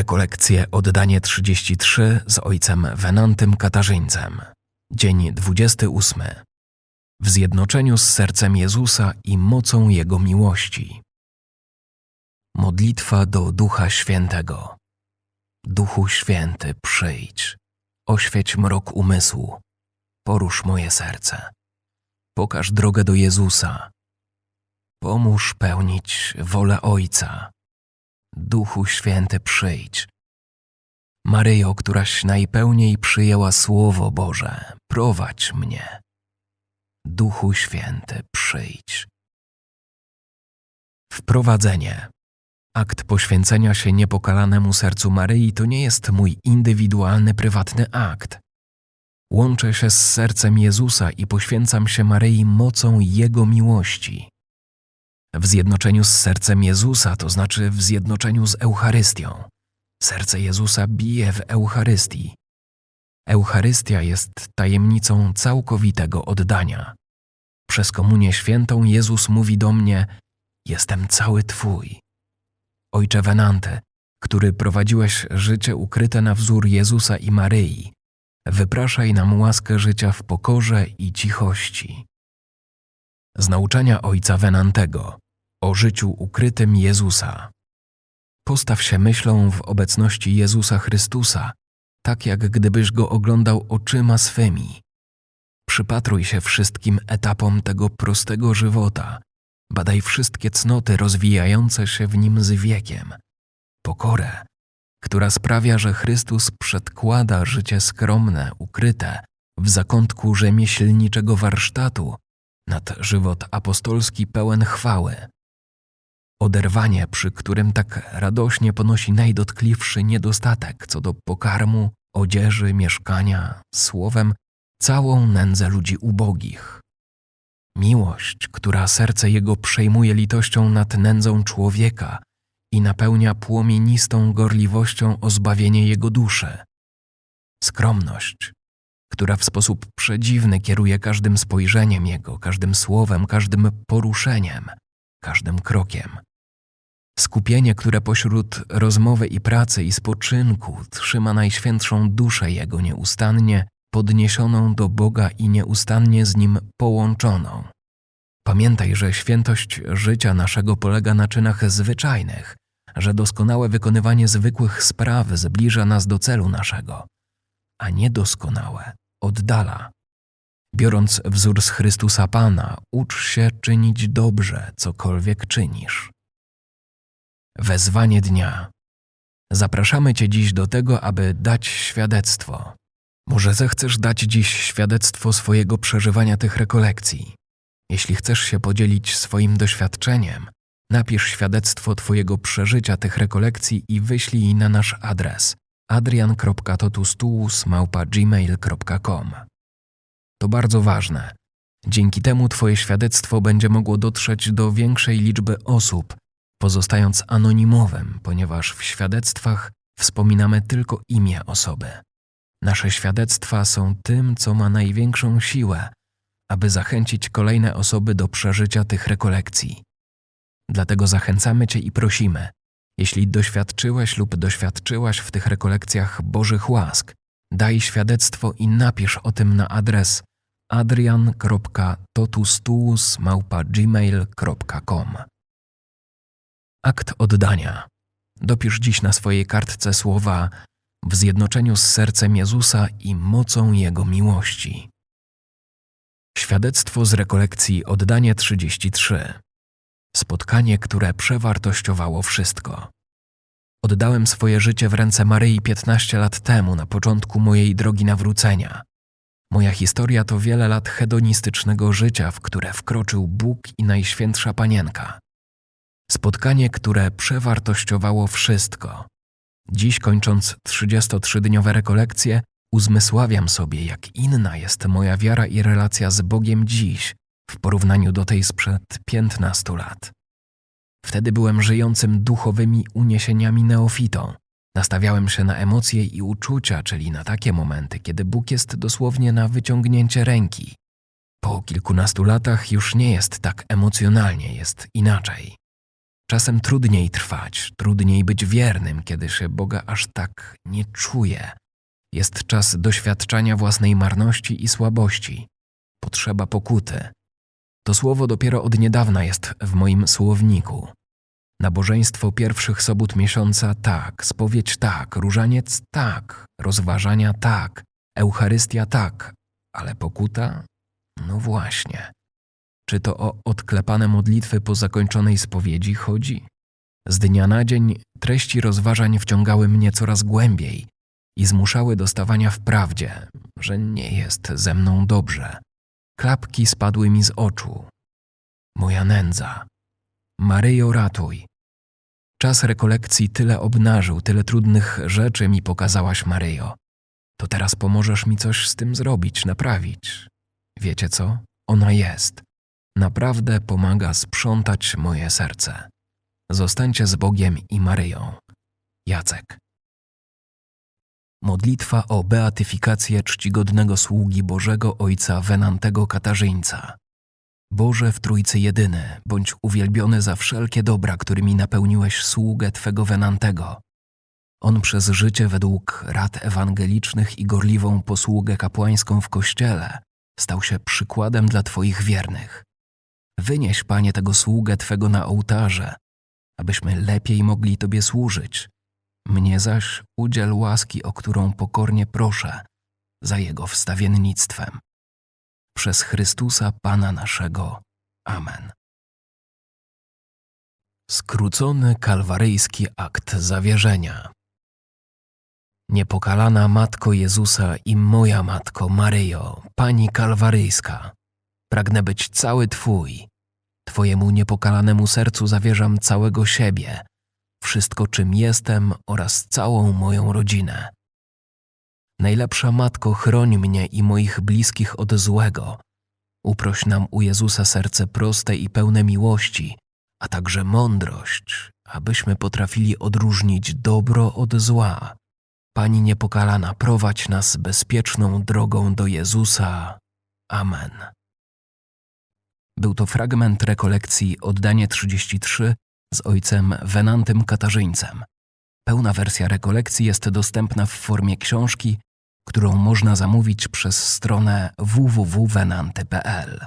Rekolekcje Oddanie 33 z ojcem Wenantym Katarzyńcem. Dzień 28. W zjednoczeniu z sercem Jezusa i mocą Jego miłości. Modlitwa do Ducha Świętego. Duchu Święty, przyjdź, oświeć mrok umysłu, porusz moje serce, pokaż drogę do Jezusa, pomóż pełnić wolę Ojca. Duchu Święty, przyjdź. Maryjo, któraś najpełniej przyjęła Słowo Boże, prowadź mnie. Duchu Święty, przyjdź. Wprowadzenie. Akt poświęcenia się niepokalanemu sercu Maryi to nie jest mój indywidualny, prywatny akt. Łączę się z sercem Jezusa i poświęcam się Maryi mocą Jego miłości. W zjednoczeniu z sercem Jezusa, to znaczy w zjednoczeniu z Eucharystią. Serce Jezusa bije w Eucharystii. Eucharystia jest tajemnicą całkowitego oddania. Przez Komunię Świętą Jezus mówi do mnie: Jestem cały Twój. Ojcze Wenanty, który prowadziłeś życie ukryte na wzór Jezusa i Maryi, wypraszaj nam łaskę życia w pokorze i cichości. Z nauczania ojca Wenantego o życiu ukrytym Jezusa. Postaw się myślą w obecności Jezusa Chrystusa, tak jak gdybyś go oglądał oczyma swymi. Przypatruj się wszystkim etapom tego prostego żywota, badaj wszystkie cnoty rozwijające się w nim z wiekiem, pokorę, która sprawia, że Chrystus przedkłada życie skromne, ukryte w zakątku rzemieślniczego warsztatu nad żywot apostolski pełen chwały. Oderwanie, przy którym tak radośnie ponosi najdotkliwszy niedostatek co do pokarmu, odzieży, mieszkania, słowem, całą nędzę ludzi ubogich. Miłość, która serce jego przejmuje litością nad nędzą człowieka i napełnia płomienistą gorliwością o zbawienie jego duszy. Skromność, która w sposób przedziwny kieruje każdym spojrzeniem jego, każdym słowem, każdym poruszeniem, każdym krokiem. Skupienie, które pośród rozmowy i pracy i spoczynku trzyma najświętszą duszę jego nieustannie podniesioną do Boga i nieustannie z nim połączoną. Pamiętaj, że świętość życia naszego polega na czynach zwyczajnych, że doskonałe wykonywanie zwykłych spraw zbliża nas do celu naszego, a niedoskonałe oddala. Biorąc wzór z Chrystusa Pana, ucz się czynić dobrze, cokolwiek czynisz. Wezwanie dnia. Zapraszamy Cię dziś do tego, aby dać świadectwo. Może zechcesz dać dziś świadectwo swojego przeżywania tych rekolekcji. Jeśli chcesz się podzielić swoim doświadczeniem, napisz świadectwo Twojego przeżycia tych rekolekcji i wyślij na nasz adres adrian.totustuus.gmail.com To bardzo ważne. Dzięki temu Twoje świadectwo będzie mogło dotrzeć do większej liczby osób, pozostając anonimowym, ponieważ w świadectwach wspominamy tylko imię osoby. Nasze świadectwa są tym, co ma największą siłę, aby zachęcić kolejne osoby do przeżycia tych rekolekcji. Dlatego zachęcamy Cię i prosimy, jeśli doświadczyłeś lub doświadczyłaś w tych rekolekcjach Bożych łask, daj świadectwo i napisz o tym na adres adrian.totustuus.gmail.com Akt oddania. Dopisz dziś na swojej kartce słowa w zjednoczeniu z sercem Jezusa i mocą Jego miłości. Świadectwo z rekolekcji Oddanie 33. Spotkanie, które przewartościowało wszystko. Oddałem swoje życie w ręce Maryi 15 lat temu, na początku mojej drogi nawrócenia. Moja historia to wiele lat hedonistycznego życia, w które wkroczył Bóg i Najświętsza Panienka. Spotkanie, które przewartościowało wszystko. Dziś, kończąc 33-dniowe rekolekcje, uzmysławiam sobie, jak inna jest moja wiara i relacja z Bogiem dziś w porównaniu do tej sprzed 15 lat. Wtedy byłem żyjącym duchowymi uniesieniami neofitą. Nastawiałem się na emocje i uczucia, czyli na takie momenty, kiedy Bóg jest dosłownie na wyciągnięcie ręki. Po kilkunastu latach już nie jest tak emocjonalnie, jest inaczej. Czasem trudniej trwać, trudniej być wiernym, kiedy się Boga aż tak nie czuje. Jest czas doświadczania własnej marności i słabości. Potrzeba pokuty. To słowo dopiero od niedawna jest w moim słowniku. Nabożeństwo pierwszych sobot miesiąca tak, spowiedź tak, różaniec tak, rozważania tak, Eucharystia tak, ale pokuta? No właśnie. Czy to o odklepane modlitwy po zakończonej spowiedzi chodzi? Z dnia na dzień treści rozważań wciągały mnie coraz głębiej i zmuszały do stawania w prawdzie, że nie jest ze mną dobrze. Klapki spadły mi z oczu. Moja nędza. Maryjo, ratuj. Czas rekolekcji tyle obnażył, tyle trudnych rzeczy mi pokazałaś, Maryjo. To teraz pomożesz mi coś z tym zrobić, naprawić. Wiecie co? Ona jest. Naprawdę pomaga sprzątać moje serce. Zostańcie z Bogiem i Maryją. Jacek. Modlitwa o beatyfikację czcigodnego sługi Bożego Ojca Wenantego Katarzyńca. Boże w Trójcy Jedyny, bądź uwielbiony za wszelkie dobra, którymi napełniłeś sługę Twego Wenantego. On przez życie według rad ewangelicznych i gorliwą posługę kapłańską w Kościele stał się przykładem dla Twoich wiernych. Wynieś, Panie, tego sługę Twego na ołtarze, abyśmy lepiej mogli Tobie służyć. Mnie zaś udziel łaski, o którą pokornie proszę, za Jego wstawiennictwem. Przez Chrystusa Pana naszego. Amen. Skrócony kalwaryjski akt zawierzenia. Niepokalana Matko Jezusa i moja Matko Maryjo, Pani Kalwaryjska, pragnę być cały Twój. Twojemu niepokalanemu sercu zawierzam całego siebie, wszystko czym jestem oraz całą moją rodzinę. Najlepsza Matko, chroń mnie i moich bliskich od złego. Uproś nam u Jezusa serce proste i pełne miłości, a także mądrość, abyśmy potrafili odróżnić dobro od zła. Pani niepokalana, prowadź nas bezpieczną drogą do Jezusa. Amen. Był to fragment rekolekcji Oddanie 33 z ojcem Wenantym Katarzyńcem. Pełna wersja rekolekcji jest dostępna w formie książki, którą można zamówić przez stronę www.wenanty.pl.